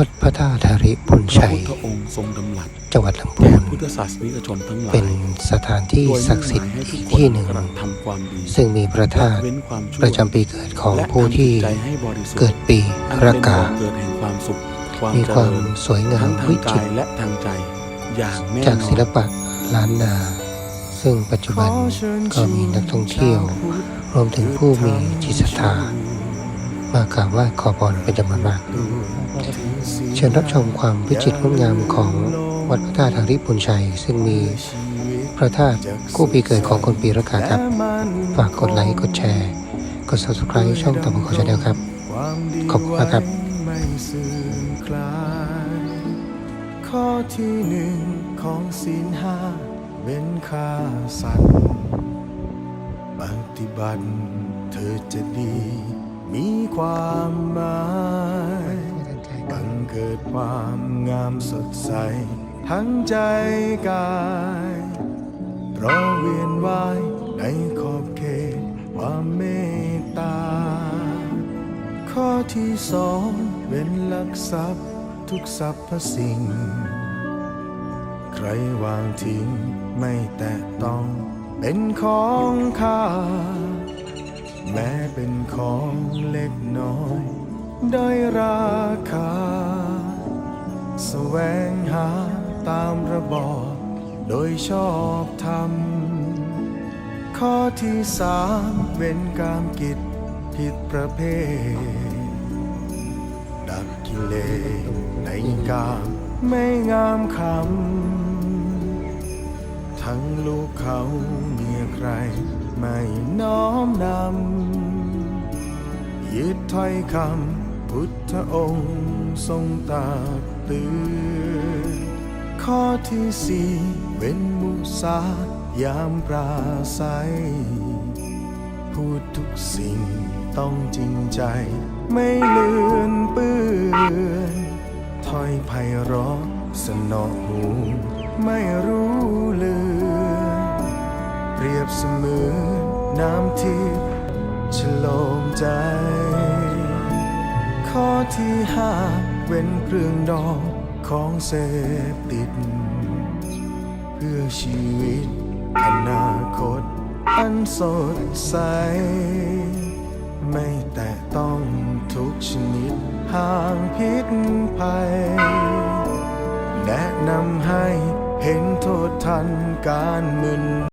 วัดพระธาตุธาริพุนพระชัยพุทธองค์ทรงดำรัสจังหวัดลำพูแก่น พุทธศาสนิกชนทั้งหลายเป็นสถานที่โดยศักดิ์สิทธิ์มุ่งหมายให้ทุอีกกคนที่หนึ่ง กำลังทำความดีซึ่งมีพระธาตุละเว้นความชั่วประจำปีเกิดของและผู้ที่ทำจิตใจให้บริสุทธิ์เกิดปีอันรเป็นกา บ่อเกิดแห่งความสุขความมีเจความริญสวยงาทั้มงทาวิงจิกาตยรและทางใจ อย่างแน่จากนอศิลนปะล้านนา ซึ่งปัจจุบันก็มีนักท่องเที่ยว รวมถึงผู้มีจิตศรัทธา มากราบไหว้ขอพรเป็นจำนวนมาก เชิญรับชมความวิจิตรงดงามของวัดพระธาตุธาริพุนชัย ซึ่งมีพระธาตุกู้ปีเกิดของคนปีรากาครับ ฝากกดไลค์กดแชร์ กด subscribe ช่องตะบุคชาแนลครับ ขอบคุณมากครับไม่สูญคลายข้อที่หนึ่งของศีลห้าเว้นฆ่าสัตว์ปฏิบัติเธอจะดี มีความหมายบังเกิดความงามสดใส ทั้งใจกาย เพราะเวียนว่ายในขอบเขตความเมตตา ข้อที่สองเว้นลักทรัพย์ทุกสรรพสิ่ง ใครวางทิ้งไม่แตะต้องเป็นของข้า แม้เป็นของเล็กน้อย ได้ราคา แสวงหาตามระบอบโดยชอบธรรม ข้อที่สามเว้นกามกิจผิดประเภท ดับกิเลสในกามไม่งามคำ ทั้งลูกเขาเมียใคร ไม่น้อมนำยึดถ้อยคำพุทธองค์ทรงตรักเตือนข้อที่สี่เว้นมุสายามปราศัย พูดทุกสิ่งต้องจริงใจไม่เลือนเปื้อนถ้อยไพเราะสนอหูไม่รู้ โลมใจ ข้อที่ห้าเว้นเครื่องดองของเสพติด เพื่อชีวิต อนาคต อันสดใส ไม่แตะต้องทุกชนิดห่างพิษภัย แนะนำให้เห็นโทษทันการมึน